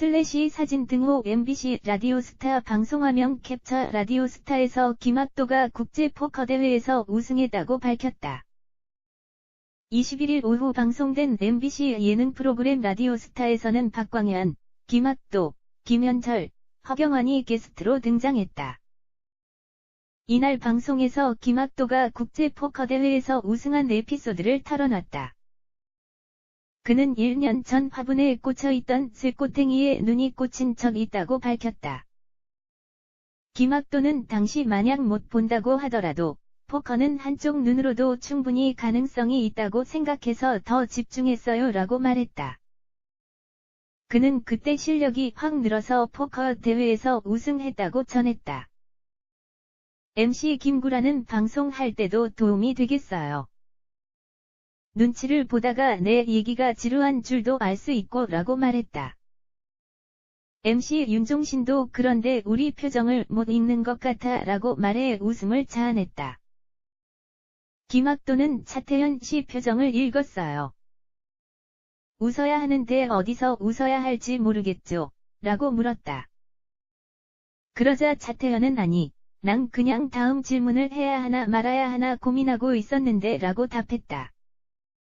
슬래시 사진 등호 MBC 라디오스타 방송화면 캡처 라디오스타에서 김학도가 국제 포커 대회에서 우승했다고 밝혔다. 21일 오후 방송된 MBC 예능 프로그램 라디오스타에서는 박광현, 김학도, 김현철, 허경환이 게스트로 등장했다. 이날 방송에서 김학도가 국제 포커 대회에서 우승한 에피소드를 털어놨다. 그는 1년 전 화분에 꽂혀있던 쇠꽃탱이에 눈이 꽂힌 적 있다고 밝혔다. 김학도는 당시 만약 못 본다고 하더라도 포커는 한쪽 눈으로도 충분히 가능성이 있다고 생각해서 더 집중했어요 라고 말했다. 그는 그때 실력이 확 늘어서 포커 대회에서 우승했다고 전했다. MC 김구라는 방송할 때도 도움이 되겠어요. 눈치를 보다가 내 얘기가 지루한 줄도 알 수 있고 라고 말했다. MC 윤종신도 그런데 우리 표정을 못 읽는 것 같아 라고 말해 웃음을 자아냈다. 김학도는 차태현 씨 표정을 읽었어요. 웃어야 하는데 어디서 웃어야 할지 모르겠죠. 라고 물었다. 그러자 차태현은 아니, 난 그냥 다음 질문을 해야 하나 말아야 하나 고민하고 있었는데 라고 답했다.